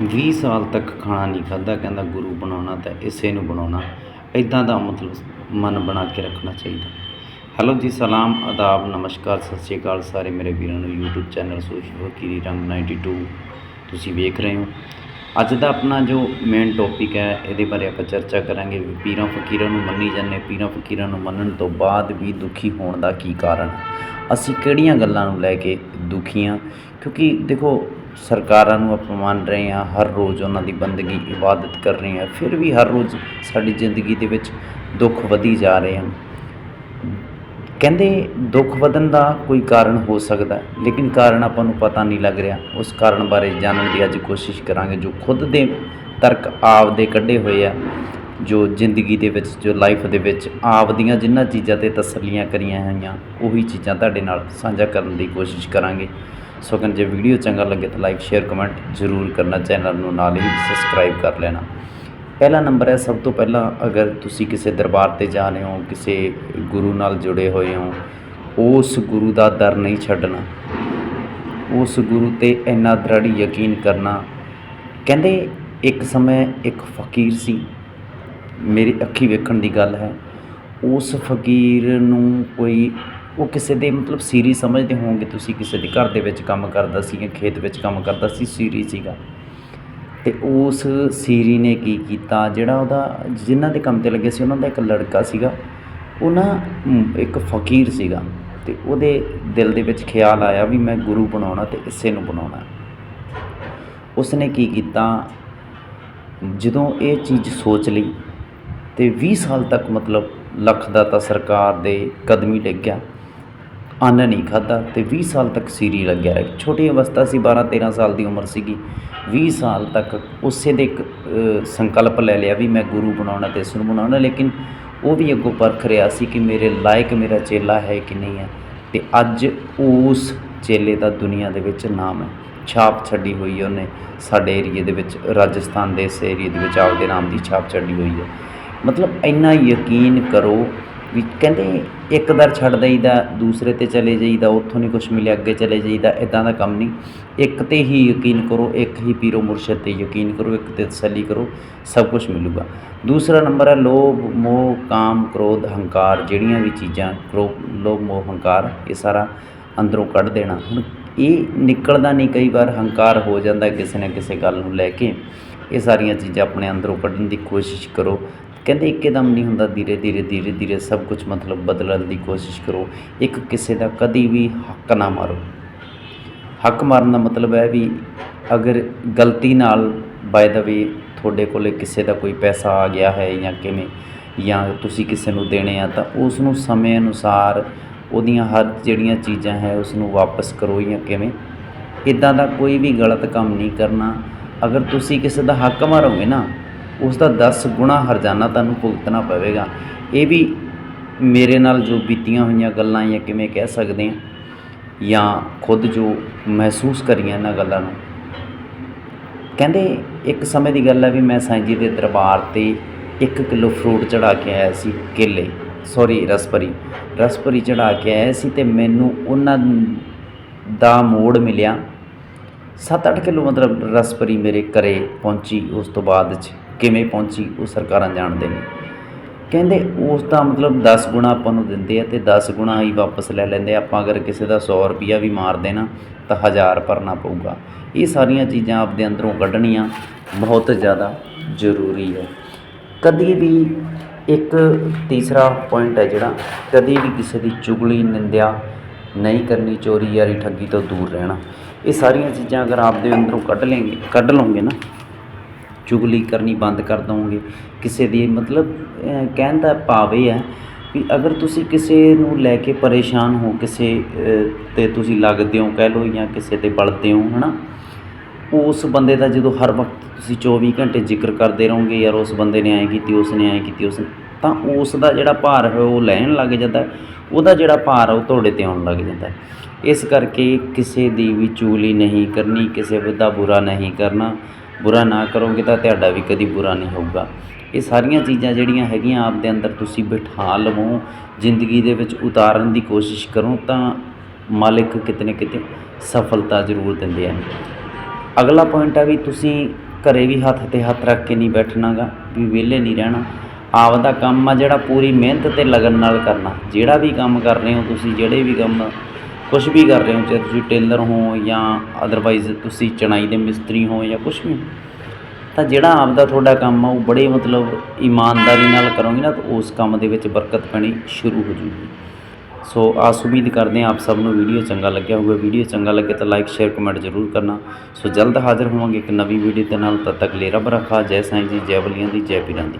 ਵੀਹ ਸਾਲ ਤੱਕ ਖਾਣਾ ਨਹੀਂ ਖਾਧਾ, ਕਹਿੰਦਾ ਗੁਰੂ ਬਣਾਉਣਾ ਤਾਂ ਇਸੇ ਨੂੰ ਬਣਾਉਣਾ ਇੱਦਾਂ ਦਾ ਮਤਲਬ ਮਨ ਬਣਾ ਕੇ ਰੱਖਣਾ ਚਾਹੀਦਾ। ਹੈਲੋ ਜੀ, ਸਲਾਮ, ਆਦਾਬ, ਨਮਸਕਾਰ, ਸਤਿ ਸ਼੍ਰੀ ਅਕਾਲ ਸਾਰੇ ਮੇਰੇ ਵੀਰਾਂ ਨੂੰ YouTube ਚੈਨਲ ਸੋਸ਼ਲ ਵਕੀਰੀ ਰੰਗ 92 ਤੁਸੀਂ ਵੇਖ ਰਹੇ ਹੋ। ਅੱਜ ਦਾ ਆਪਣਾ ਜੋ ਮੇਨ ਟੌਪਿਕ ਹੈ, ਇਹਦੇ ਬਾਰੇ ਆਪਾਂ ਚਰਚਾ ਕਰਾਂਗੇ ਵੀ ਪੀਰਾਂ ਫਕੀਰਾਂ ਨੂੰ ਮੰਨੀ ਜਾਂਦੇ, ਪੀਰਾਂ ਫਕੀਰਾਂ ਨੂੰ ਮੰਨਣ ਤੋਂ ਬਾਅਦ ਵੀ ਦੁਖੀ ਹੋਣ ਦਾ ਕੀ ਕਾਰਨ? ਅਸੀਂ ਕਿਹੜੀਆਂ ਗੱਲਾਂ ਨੂੰ ਲੈ ਕੇ ਦੁਖੀ ਹਾਂ? ਕਿਉਂਕਿ ਦੇਖੋ, ਸਰਕਾਰਾਂ ਨੂੰ ਆਪਾਂ ਮੰਨ ਰਹੇ ਹਾਂ, ਹਰ ਰੋਜ਼ ਉਹਨਾਂ ਦੀ ਬੰਦਗੀ ਇਬਾਦਤ ਕਰ ਰਹੇ ਹਾਂ, ਫਿਰ ਵੀ ਹਰ ਰੋਜ਼ ਸਾਡੀ ਜ਼ਿੰਦਗੀ ਦੇ ਵਿੱਚ ਦੁੱਖ ਵਧੀ ਜਾ ਰਹੇ ਹਨ। ਕਹਿੰਦੇ ਦੁੱਖ ਵਧਣ ਦਾ ਕੋਈ ਕਾਰਨ ਹੋ ਸਕਦਾ ਲੇਕਿਨ ਕਾਰਨ ਆਪਾਂ ਨੂੰ ਪਤਾ ਨਹੀਂ ਲੱਗ ਰਿਹਾ। ਉਸ ਕਾਰਨ ਬਾਰੇ ਜਾਣਨ ਦੀ ਅੱਜ ਕੋਸ਼ਿਸ਼ ਕਰਾਂਗੇ, ਜੋ ਖੁਦ ਦੇ ਤਰਕ ਆਪ ਦੇ ਕੱਢੇ ਹੋਏ ਆ। ਜੋ ਜ਼ਿੰਦਗੀ ਦੇ ਵਿੱਚ, ਜੋ ਲਾਈਫ ਦੇ ਵਿੱਚ ਆਪ ਦੀਆਂ ਜਿਨ੍ਹਾਂ ਚੀਜ਼ਾਂ ਤੇ ਤਸੱਲੀਆਂ ਕਰੀਆਂ ਹੋਈਆਂ, ਉਹੀ ਚੀਜ਼ਾਂ ਤੁਹਾਡੇ ਨਾਲ ਸਾਂਝਾ ਕਰਨ ਦੀ ਕੋਸ਼ਿਸ਼ ਕਰਾਂਗੇ। ਸੋ ਅਗਰ ਜੇ ਵੀਡੀਓ ਚੰਗਾ ਲੱਗੇ ਤਾਂ ਲਾਈਕ ਸ਼ੇਅਰ ਕਮੈਂਟ ਜ਼ਰੂਰ ਕਰਨਾ ਚੈਨਲ ਨੂੰ ਨਾਲ ਹੀ ਸਬਸਕ੍ਰਾਈਬ ਕਰ ਲੈਣਾ। ਪਹਿਲਾ ਨੰਬਰ ਹੈ, ਸਭ ਤੋਂ ਪਹਿਲਾਂ ਅਗਰ ਤੁਸੀਂ ਕਿਸੇ ਦਰਬਾਰ ਤੇ ਜਾ ਰਹੇ ਹੋ, ਕਿਸੇ ਗੁਰੂ ਨਾਲ ਜੁੜੇ ਹੋਏ ਹੋ, ਉਸ ਗੁਰੂ ਦਾ ਦਰ ਨਹੀਂ ਛੱਡਣਾ। ਉਸ ਗੁਰੂ ਤੇ ਇੰਨਾ ਦ੍ਰਿੜ ਯਕੀਨ ਕਰਨਾ। ਕਹਿੰਦੇ ਇੱਕ ਸਮੇਂ ਇੱਕ ਫਕੀਰ ਸੀ ਮੇਰੀ ਅੱਖੀਂ ਵੇਖਣ ਦੀ ਗੱਲ ਹੈ। ਉਸ ਫਕੀਰ ਨੂੰ ਕੋਈ, ਉਹ ਕਿਸੇ ਦੇ ਮਤਲਬ ਸੀਰੀ ਸਮਝਦੇ ਹੋਵੋਗੇ ਤੁਸੀਂ ਕਿਸੇ ਦੇ ਘਰ ਦੇ ਵਿੱਚ ਕੰਮ ਕਰਦਾ ਸੀ ਜਾਂ ਖੇਤ ਵਿੱਚ ਕੰਮ ਕਰਦਾ ਸੀ, ਸੀਰੀ ਸੀਗਾ। ਤੇ ਉਸ ਸੀਰੀ ਨੇ ਕੀ ਕੀਤਾ, ਜਿਹੜਾ ਉਹਦਾ, ਜਿਨ੍ਹਾਂ ਦੇ ਕੰਮ ਤੇ ਲੱਗੇ ਸੀ, ਉਹਨਾਂ ਦਾ ਇੱਕ ਲੜਕਾ ਸੀਗਾ। ਉਹ ਨਾ ਇੱਕ ਫਕੀਰ ਸੀਗਾ। ਤੇ ਉਹਦੇ ਦਿਲ ਦੇ ਵਿੱਚ ਖਿਆਲ ਆਇਆ ਵੀ ਮੈਂ ਗੁਰੂ ਬਣਾਉਣਾ ਤੇ ਇਸੇ ਨੂੰ ਬਣਾਉਣਾ। ਉਸਨੇ ਕੀ ਕੀਤਾ, ਜਦੋਂ ਇਹ ਚੀਜ਼ ਸੋਚ ਲਈ ਅਤੇ ਵੀਹ ਸਾਲ ਤੱਕ ਮਤਲਬ ਲੱਖ ਦਾ ਤਾਂ ਸਰਕਾਰ ਦੇ ਕਦਮ ਹੀ ਡਿੱਗਿਆ ਅੰਨ ਨਹੀਂ ਖਾਧਾ ਅਤੇ ਵੀਹ ਸਾਲ ਤੱਕ ਸੀਰੀ ਲੱਗਿਆ ਰਿਹਾ। ਛੋਟੀ ਅਵਸਥਾ ਸੀ 12 13 ਸਾਲ ਦੀ ਉਮਰ ਸੀਗੀ। ਵੀਹ ਸਾਲ ਤੱਕ ਉਸੇ ਦੇ ਇੱਕ ਸੰਕਲਪ ਲੈ ਲਿਆ ਵੀ ਮੈਂ ਗੁਰੂ ਬਣਾਉਣਾ ਅਤੇ ਇਸ ਨੂੰ ਬਣਾਉਣਾ, ਲੇਕਿਨ ਉਹ ਵੀ ਅੱਗੋਂ ਪਰਖ ਰਿਹਾ ਸੀ ਕਿ ਮੇਰੇ ਲਾਇਕ ਮੇਰਾ ਚੇਲਾ ਹੈ ਕਿ ਨਹੀਂ ਹੈ ਅਤੇ ਅੱਜ ਉਸ ਚੇਲੇ ਦਾ ਦੁਨੀਆ ਦੇ ਵਿੱਚ ਨਾਮ ਹੈ। ਛਾਪ ਛੱਡੀ ਹੋਈ ਹੈ ਉਹਨੇ, ਸਾਡੇ ਏਰੀਏ ਦੇ ਵਿੱਚ, ਰਾਜਸਥਾਨ ਦੇ ਇਸ ਏਰੀਏ ਦੇ ਵਿੱਚ ਆਪਦੇ ਨਾਮ ਦੀ ਛਾਪ ਛੱਡੀ ਹੋਈ ਹੈ। ਮਤਲਬ ਇੰਨਾ ਯਕੀਨ ਕਰੋ ਵੀ ਕਹਿੰਦੇ ਇੱਕ ਦਰ ਛੱਡ ਦਈਦਾ, ਦੂਸਰੇ ਤੇ ਚਲੇ ਜਾਈਦਾ, ਉੱਥੋਂ ਨਹੀਂ ਕੁਝ ਮਿਲਿਆ, ਅੱਗੇ ਚਲੇ ਜਾਈਦਾ ਇਦਾਂ ਦਾ ਕੰਮ ਨਹੀਂ ਇੱਕ ਤੇ ਹੀ ਯਕੀਨ ਕਰੋ, ਇੱਕ ਹੀ ਪੀਰੋ ਮੁਰਸ਼ਦ ਤੇ ਯਕੀਨ ਕਰੋ, ਇੱਕ ਤੇ ਤਸੱਲੀ ਕਰੋ, ਸਭ ਕੁਝ ਮਿਲੂਗਾ। ਦੂਸਰਾ ਨੰਬਰ ਹੈ ਲੋਭ, ਮੋਹ, ਕਾਮ, ਕ੍ਰੋਧ, ਹੰਕਾਰ, ਜਿਹੜੀਆਂ ਵੀ ਚੀਜ਼ਾਂ ਕ੍ਰੋ ਲੋਭ, ਮੋਹ, ਹੰਕਾਰ, ਇਹ ਸਾਰਾ ਅੰਦਰੋਂ ਕੱਢ ਦੇਣਾ। ਹੁਣ ਇਹ ਨਿਕਲਦਾ ਨਹੀਂ ਕਈ ਵਾਰ, ਹੰਕਾਰ ਹੋ ਜਾਂਦਾ ਕਿਸੇ ਨਾ ਕਿਸੇ ਗੱਲ ਨੂੰ ਲੈ ਕੇ। ਇਹ ਸਾਰੀਆਂ ਚੀਜ਼ਾਂ ਆਪਣੇ ਅੰਦਰੋਂ ਕੱਢਣ ਦੀ ਕੋਸ਼ਿਸ਼ ਕਰੋ। ਕਹਿੰਦੇ ਇੱਕਦਮ ਨਹੀਂ ਹੁੰਦਾ, ਧੀਰੇ ਧੀਰੇ ਧੀਰੇ ਧੀਰੇ ਸਭ ਕੁਝ ਮਤਲਬ ਬਦਲਣ ਦੀ ਕੋਸ਼ਿਸ਼ ਕਰੋ। ਇੱਕ ਕਿਸੇ ਦਾ ਕਦੀ ਵੀ ਹੱਕ ਨਾ ਮਾਰੋ। ਹੱਕ ਮਾਰਨ ਦਾ ਮਤਲਬ ਹੈ ਵੀ ਅਗਰ ਗਲਤੀ ਨਾਲ ਬਾਏ ਦਾ ਵੀ ਤੁਹਾਡੇ ਕੋਲੇ ਕਿਸੇ ਦਾ ਕੋਈ ਪੈਸਾ ਆ ਗਿਆ ਹੈ ਜਾਂ ਕਿਵੇਂ, ਜਾਂ ਤੁਸੀਂ ਕਿਸੇ ਨੂੰ ਦੇਣੇ ਆ, ਤਾਂ ਉਸ ਨੂੰ ਸਮੇਂ ਅਨੁਸਾਰ ਉਹਦੀਆਂ ਹਰ ਜਿਹੜੀਆਂ ਚੀਜ਼ਾਂ ਹੈ ਉਸ ਨੂੰ ਵਾਪਸ ਕਰੋ ਜਾਂ ਕਿਵੇਂ। ਇਦਾਂ ਦਾ ਕੋਈ ਵੀ ਗਲਤ ਕੰਮ ਨਹੀਂ ਕਰਨਾ। ਅਗਰ ਤੁਸੀਂ ਕਿਸੇ ਦਾ ਹੱਕ ਮਾਰੋਗੇ ਨਾ ਉਸ ਦਾ 10 ਗੁਣਾ ਹਰਜਾਨਾ ਤੁਹਾਨੂੰ ਭੁਗਤਣਾ ਪਵੇਗਾ। ਇਹ ਵੀ ਮੇਰੇ ਨਾਲ ਜੋ ਬੀਤੀਆਂ ਹੋਈਆਂ ਗੱਲਾਂ ਜਾਂ ਕਿਵੇਂ ਕਹਿ ਸਕਦੇ ਹਾਂ, ਜਾਂ ਖੁਦ ਜੋ ਮਹਿਸੂਸ ਕਰੀਆਂ ਇਹਨਾਂ ਗੱਲਾਂ ਨੂੰ। ਕਹਿੰਦੇ ਇੱਕ ਸਮੇਂ ਦੀ ਗੱਲ ਹੈ ਵੀ ਮੈਂ ਸਾਈਂ ਜੀ ਦੇ ਦਰਬਾਰ ਤੇ 1 ਕਿਲੋ ਫਰੂਟ ਚੜਾ ਕੇ ਆਇਆ ਸੀ, ਕੇਲੇ ਸੌਰੀ ਰਸਪਰੀ। ਰਸਪਰੀ ਚੜਾ ਕੇ ਆਇਆ ਸੀ ਤੇ ਮੈਨੂੰ ਉਹਨਾਂ ਦਾ ਮੋੜ ਮਿਲਿਆ। 7-8 ਕਿਲੋ ਮਤਲਬ ਰਸਪਰੀ ਮੇਰੇ ਘਰੇ ਪਹੁੰਚੀ ਉਸ ਤੋਂ ਬਾਅਦ ਚ। ਕਿਵੇਂ ਪਹੁੰਚੀ, ਉਹ ਸਰਕਾਰਾਂ ਜਾਣਦੇ ਨੇ। ਕਹਿੰਦੇ ਉਸ ਦਾ ਮਤਲਬ 10 ਗੁਣਾ ਆਪਾਂ ਨੂੰ ਦਿੰਦੇ ਆ ਤੇ 10 ਗੁਣਾ ਹੀ ਵਾਪਸ ਲੈ ਲੈਂਦੇ ਆਪਾਂ ਅਗਰ ਕਿਸੇ ਦਾ 100 ਰੁਪਿਆ ਵੀ ਮਾਰ ਦੇਣਾ, ਤਾਂ 1000 ਭਰਨਾ ਪਊਗਾ। ਇਹ ਸਾਰੀਆਂ ਚੀਜ਼ਾਂ ਆਪਦੇ ਅੰਦਰੋਂ ਕੱਢਣੀਆਂ ਬਹੁਤ ਜ਼ਿਆਦਾ ਜ਼ਰੂਰੀ ਹੈ। ਕਦੀ ਵੀ ਇੱਕ ਤੀਸਰਾ ਪੁਆਇੰਟ ਹੈ ਜਿਹੜਾ, ਕਦੀ ਵੀ ਕਿਸੇ ਦੀ ਚੁਗਲੀ, ਨਿੰਦਿਆ ਨਹੀਂ ਕਰਨੀ, ਚੋਰੀ ਯਾਰੀ ਠੱਗੀ ਤੋਂ ਦੂਰ ਰਹਿਣਾ। ਇਹ ਸਾਰੀਆਂ ਚੀਜ਼ਾਂ ਅਗਰ ਆਪਦੇ ਅੰਦਰੋਂ ਕੱਢ ਲੈਂਗੇ, ਕੱਢ ਲਓਗੇ ਨਾ ਚੁਗਲੀ ਕਰਨੀ ਬੰਦ ਕਰ ਦਵੋਗੇ। ਕਿਸੇ ਦੀ ਮਤਲਬ ਕਹਿਣ ਦਾ ਭਾਵ ਇਹ ਹੈ ਵੀ ਅਗਰ ਤੁਸੀਂ ਕਿਸੇ ਨੂੰ ਲੈ ਕੇ ਪਰੇਸ਼ਾਨ ਹੋ, ਕਿਸੇ ਤੇ ਤੁਸੀਂ ਲੱਗਦੇ ਹੋ ਕਹਿ ਲਓ ਜਾਂ ਕਿਸੇ ਤੇ ਬਲਦੇ ਹੋ ਹੈ ਨਾ ਉਸ ਬੰਦੇ ਦਾ ਜਦੋਂ ਹਰ ਵਕਤ ਤੁਸੀਂ 24 ਘੰਟੇ ਜ਼ਿਕਰ ਕਰਦੇ ਰਹੋਗੇ ਯਾਰ ਉਸ ਬੰਦੇ ਨੇ ਐਂ ਕੀਤੀ, ਉਸ ਨੇ ਐਂ ਕੀਤੀ, ਉਸ ਨੇ, ਤਾਂ ਉਸ ਦਾ ਜਿਹੜਾ ਭਾਰ ਹੈ ਉਹ ਲੈਣ ਲੱਗ ਜਾਂਦਾ ਉਹਦਾ ਜਿਹੜਾ ਭਾਰ ਉਹ ਤੁਹਾਡੇ ਤੇ ਆਉਣ ਲੱਗ ਜਾਂਦਾ ਇਸ ਕਰਕੇ ਕਿਸੇ ਦੀ ਵੀ ਚੁਗਲੀ ਨਹੀਂ ਕਰਨੀ, ਕਿਸੇ ਦਾ ਬੁਰਾ ਨਹੀਂ ਕਰਨਾ। ਬੁਰਾ ਨਾ ਕਰੋਗੇ ਤਾਂ ਤੁਹਾਡਾ ਵੀ ਕਦੀ ਬੁਰਾ ਨਹੀਂ ਹੋਊਗਾ। ਇਹ ਸਾਰੀਆਂ ਚੀਜ਼ਾਂ ਜਿਹੜੀਆਂ ਹੈਗੀਆਂ ਆਪ ਦੇ ਅੰਦਰ ਤੁਸੀਂ ਬਿਠਾ ਲਵੋ, ਜ਼ਿੰਦਗੀ ਦੇ ਵਿੱਚ ਉਤਾਰਨ ਦੀ ਕੋਸ਼ਿਸ਼ ਕਰੋ ਤਾਂ ਮਾਲਿਕ ਕਿਤੇ ਨਾ ਕਿਤੇ ਸਫਲਤਾ ਜ਼ਰੂਰ ਦਿੰਦੇ ਹਨ। ਅਗਲਾ ਪੁਆਇੰਟ ਆ ਵੀ ਤੁਸੀਂ ਘਰੇ ਵੀ ਹੱਥ ਤੇ ਹੱਥ ਰੱਖ ਕੇ ਨਹੀਂ ਬੈਠਣਾਗਾ, ਵੀ ਵਿਹਲੇ ਨਹੀਂ ਰਹਿਣਾ। ਆਪ ਦਾ ਕੰਮ ਆ ਜਿਹੜਾ ਪੂਰੀ ਮਿਹਨਤ ਤੇ ਲਗਨ ਨਾਲ ਕਰਨਾ। ਜਿਹੜਾ ਵੀ ਕੰਮ ਕਰ ਰਹੇ ਹੋ ਤੁਸੀਂ, ਜਿਹੜੇ ਵੀ ਕੰਮ ਕੁਝ ਵੀ ਕਰ ਰਹੇ ਹੋ, ਚਾਹੇ ਤੁਸੀਂ ਟੇਲਰ ਹੋ ਜਾਂ ਅਦਰਵਾਈਜ਼ ਤੁਸੀਂ ਚਣਾਈ ਦੇ ਮਿਸਤਰੀ ਹੋ ਜਾਂ ਕੁਝ ਵੀ ਤਾਂ ਜਿਹੜਾ ਆਪਦਾ ਤੁਹਾਡਾ ਕੰਮ ਆ, ਉਹ ਬੜੇ ਮਤਲਬ ਇਮਾਨਦਾਰੀ ਨਾਲ ਕਰੋਗੇ ਨਾ, ਤਾਂ ਉਸ ਕੰਮ ਦੇ ਵਿੱਚ ਬਰਕਤ ਪੈਣੀ ਸ਼ੁਰੂ ਹੋ ਜੂਗੀ। ਸੋ ਆਸ ਉਮੀਦ ਕਰਦੇ ਹਾਂ ਆਪ ਸਭ ਨੂੰ ਵੀਡੀਓ ਚੰਗਾ ਲੱਗਿਆ ਹੋਊਗਾ। ਵੀਡੀਓ ਚੰਗਾ ਲੱਗੇ ਤਾਂ ਲਾਈਕ ਸ਼ੇਅਰ ਕਮੈਂਟ ਜ਼ਰੂਰ ਕਰਨਾ। ਸੋ ਜਲਦ ਹਾਜ਼ਰ ਹੋਵਾਂਗੇ ਇੱਕ ਨਵੀਂ ਵੀਡੀਓ ਦੇ ਨਾਲ। ਤਦ ਤੱਕ ਲੇਰਾ ਬਰਖਾ ਜੈ ਸਾਈਂ ਜੀ, ਜੈ ਬਲੀਆਂ ਦੀ, ਜੈ ਪੀਰਾਂ ਦੀ।